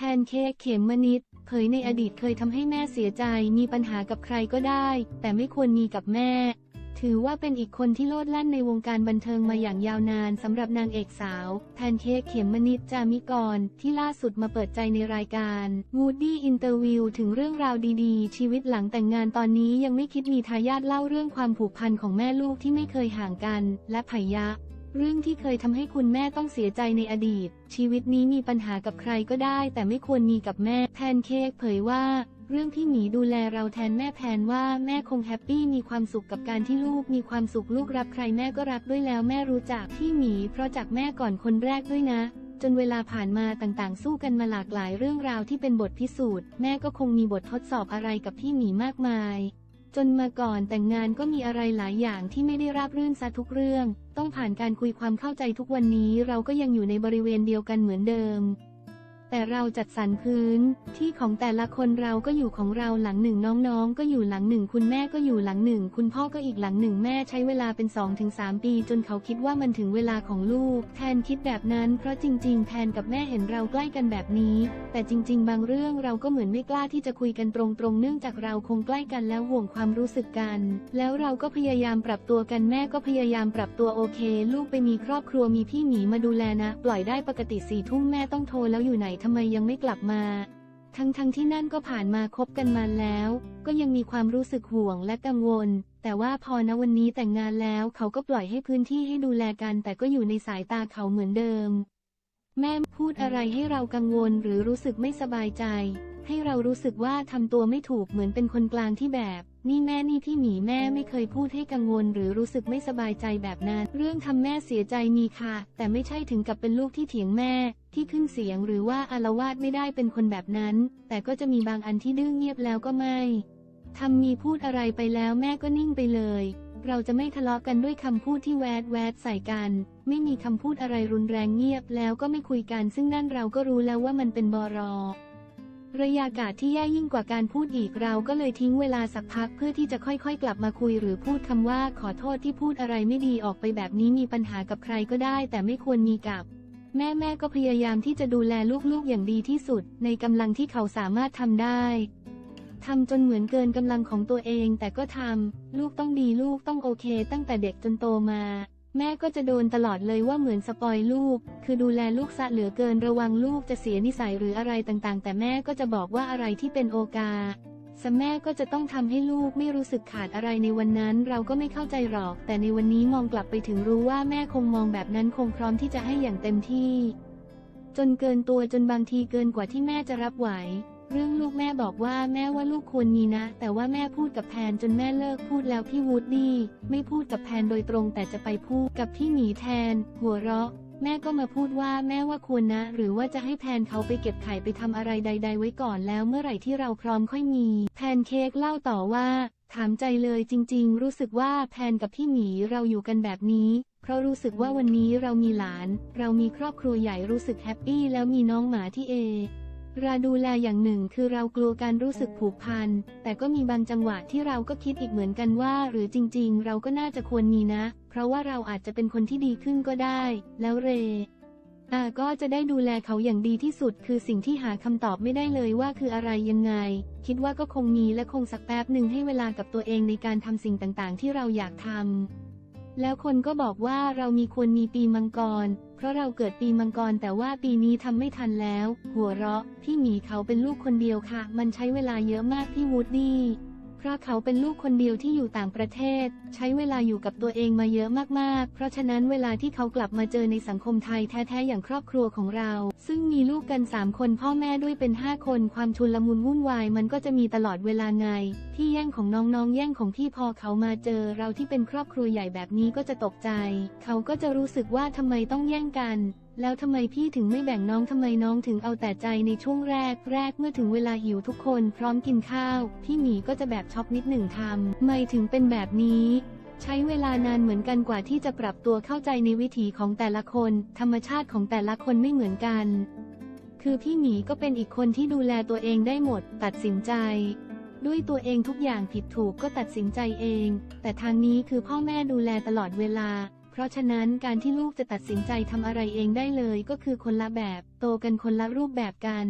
แพนเค้กเขมมนิดเผยในอดีตเคยทำให้แม่เสียใจมีปัญหากับใครก็ได้ แต่ไม่ควรมีกับแม่ ถือว่าเป็นอีกคนที่โลดแล่นในวงการบันเทิงมาอย่างยาวนานสำหรับนางเอกสาว แพนเค้กเขมมนิดจามิกร ที่ล่าสุดมาเปิดใจในรายการ Woody Interview ถึงเรื่องราวดีๆ ชีวิตหลังแต่งงานตอนนี้ยังไม่คิดมีทายาทเล่าเรื่องความผูกพันของแม่ลูกที่ไม่เคยห่างกัน และไผยะ เรื่องที่เคยทำให้คุณแม่ต้องเสียใจในอดีต ชีวิตนี้มีปัญหากับใครก็ได้ แต่ไม่ควรมีกับแม่แพนเค้กเผยว่า เรื่องที่หมีดูแลเราแทนแม่แพนว่าแม่คงแฮปปี้มีความสุขกับการที่ลูกมีความสุขลูกรักใครแม่ก็รักด้วยแล้วแม่รู้จักพี่หมี เพราะจากแม่ก่อนคนแรกด้วยนะ จนเวลาผ่านมาต่างๆ สู้กันมาหลากหลายเรื่องราวที่เป็นบทพิสูจน์ แม่ก็คงมีบททดสอบอะไรกับพี่หมีมากมาย จนมาก่อนแต่งงานก็มีอะไรหลายอย่างที่ไม่ได้ราบรื่นซะทุกเรื่อง ต้องผ่านการคุยความเข้าใจทุกวันนี้เราก็ยังอยู่ในบริเวณเดียวกันเหมือนเดิม แต่เราจัดสรรพื้นที่ของแต่ละคนเราก็อยู่ของเราหลังหนึ่งน้องๆ ก็อยู่หลังหนึ่งคุณแม่ก็อยู่หลังหนึ่งคุณพ่อก็อีกหลังหนึ่งแม่ใช้เวลาเป็น 2-3 ปี จนเขาคิดว่ามันถึงเวลาของลูก แทนคิดแบบนั้น เพราะจริง ๆ แทนกับแม่เห็นเราใกล้กันแบบนี้ แต่จริง ๆ บางเรื่องเราก็เหมือนไม่กล้าที่จะคุยกันตรงๆ เนื่องจากเราคงใกล้กันแล้วห่วงความรู้สึกกัน แล้วเราก็พยายามปรับตัวกันแม่ก็พยายามปรับตัวโอเค ลูกไปมีครอบครัวมีพี่หมีมาดูแลนะ ปล่อยได้ปกติสี่ทุ่มแม่ต้องโทรแล้วอยู่ไหนทำไมยังไม่กลับมา ทั้งทั้งๆที่นั่นก็ผ่านมาคบกันมาแล้ว ก็ยังมีความรู้สึกห่วงและกังวล แต่ว่าพอณวันนี้แต่งงานแล้วเขาก็ปล่อยให้พื้นที่ให้ดูแลกัน แต่ก็อยู่ในสายตาเขาเหมือนเดิม แม่พูดอะไรให้เรากังวลหรือรู้สึกไม่สบายใจ ให้เรารู้สึกว่าทำตัวไม่ถูกเหมือนเป็นคนกลางที่แบบนี่แม่นี่พี่หมีแม่ไม่เคยพูดให้กังวลหรือรู้สึกไม่สบายใจแบบนั้น เรื่องทำแม่เสียใจมีค่ะ แต่ไม่ใช่ถึงกับเป็นลูกที่เถียงแม่ที่ขึ้นเสียงหรือว่าอารวาสไม่ได้เป็นคนแบบนั้น แต่ก็จะมีบางอันที่ดื้อเงียบแล้วก็ไม่ทำมีพูดอะไรไปแล้วแม่ก็นิ่งไปเลย เราจะไม่ทะเลาะกันด้วยคำพูดที่แวดแวดใส่กัน ไม่มีคำพูดอะไรรุนแรงเงียบแล้วก็ไม่คุยกัน ซึ่งนั่นเราก็รู้แล้วว่ามันเป็นบอรอระยากาศที่แย่ยิ่งกว่าการพูดอีกเราก็เลยทิ้งเวลาสักพักเพื่อที่จะค่อยๆ กลับมาคุยหรือพูดคำว่าขอโทษที่พูดอะไรไม่ดีออกไปแบบนี้มีปัญหากับใครก็ได้ แต่ไม่ควรมีกับ แม่แม่ก็พยายามที่จะดูแลลูกๆอย่างดีที่สุด ในกำลังที่เขาสามารถทำได้ทำจนเหมือนเกินกำลังของตัวเองแต่ก็ทำ ลูกต้องดีลูกต้องโอเค ตั้งแต่เด็กจนโตมา แม่ก็จะโดนตลอดเลยว่าเหมือนสปอยลูก คือดูแลลูกซะเหลือเกินระวังลูกจะเสียนิสัยหรืออะไรต่างๆ แต่แม่ก็จะบอกว่าอะไรที่เป็นโอกาส สแม่ก็จะต้องทำให้ลูกไม่รู้สึกขาดอะไรในวันนั้น เราก็ไม่เข้าใจหรอก แต่ในวันนี้มองกลับไปถึงรู้ว่าแม่คงมองแบบนั้นคงพร้อมที่จะให้อย่างเต็มที่ จนเกินตัวจนบางทีเกินกว่าที่แม่จะรับไหว เรื่องลูกแม่บอกว่าแม่ว่าลูกควรมีนะ แต่ว่าแม่พูดกับแพนจนแม่เลิกพูดแล้วพี่วูดดี้ไม่พูดกับแพนโดยตรงแต่จะไปพูดกับพี่หมีแทน หัวเราะ แม่ก็มาพูดว่าแม่ว่าควรนะ หรือว่าจะให้แพนเขาไปเก็บไข่ไปทำอะไรใด ๆ ไว้ก่อนแล้วเมื่อไหร่ที่เราพร้อมค่อยมี แพนเค้กเล่าต่อว่า ถามใจเลยจริง ๆ รู้สึกว่าแพนกับพี่หมีเราอยู่กันแบบนี้เพราะรู้สึกว่าวันนี้เรามีหลาน เรามีครอบครัวใหญ่รู้สึกแฮปปี้แล้วมีน้องหมาที่เอ ราดูแลอย่างหนึ่งคือเรากลัวการรู้สึกผูกพัน แต่ก็มีบางจังหวะที่เราก็คิดอีกเหมือนกันว่า หรือจริง ๆ เราก็น่าจะควรมีนะ เพราะว่าเราอาจจะเป็นคนที่ดีขึ้นก็ได้ แล้วเรอาก็จะได้ดูแลเขาอย่างดีที่สุด คือสิ่งที่หาคำตอบไม่ได้เลยว่าคืออะไรยังไง คิดว่าก็คงมีและคงสักแป๊บหนึ่งให้เวลากับตัวเองในการทำสิ่งต่างๆ ที่เราอยากทำ แล้วคนก็บอกว่าเรามีควรมีปีมังกร เพราะเราเกิดปีมังกรแต่ว่าปีนี้ทำไม่ทันแล้ว หัวเราะ พี่หมีเขาเป็นลูกคนเดียวค่ะ มันใช้เวลาเยอะมากพี่วูดดี้ เพราะเขาเป็นลูกคนเดียวที่อยู่ต่างประเทศ ใช้เวลาอยู่กับตัวเองมาเยอะมากๆ เพราะฉะนั้นเวลาที่เขากลับมาเจอในสังคมไทยแท้ๆอย่างครอบครัวของเรา ซึ่งมีลูกกันสามคนพ่อแม่ด้วยเป็นห้าคน ความชุนลมุนวุ่นวายมันก็จะมีตลอดเวลาไงพี่แย่งของน้องๆ แย่งของพี่พอเขามาเจอเราที่เป็นครอบครัวใหญ่แบบนี้ก็จะตกใจ เขาก็จะรู้สึกว่าทำไมต้องแย่งกัน แล้วทำไมพี่ถึงไม่แบ่งน้องทำไมน้องถึงเอาแต่ใจในช่วงแรกแรกเมื่อถึงเวลาหิวทุกคนพร้อมกินข้าว พี่หมีก็จะแบบช็อกนิดหนึ่งทำไม่ถึงเป็นแบบนี้ ใช้เวลานานเหมือนกันกว่าที่จะปรับตัวเข้าใจในวิถีของแต่ละคน ธรรมชาติของแต่ละคนไม่เหมือนกัน คือพี่หมีก็เป็นอีกคนที่ดูแลตัวเองได้หมด ตัดสินใจด้วยตัวเองทุกอย่างผิดถูกก็ตัดสินใจเอง แต่ทางนี้คือพ่อแม่ดูแลตลอดเวลา ราะฉะนั้นการที่ลูกจะตัดสินใจทำอะไรเองได้เลยก็คือคนละแบบ โตกันคนละรูปแบบกัน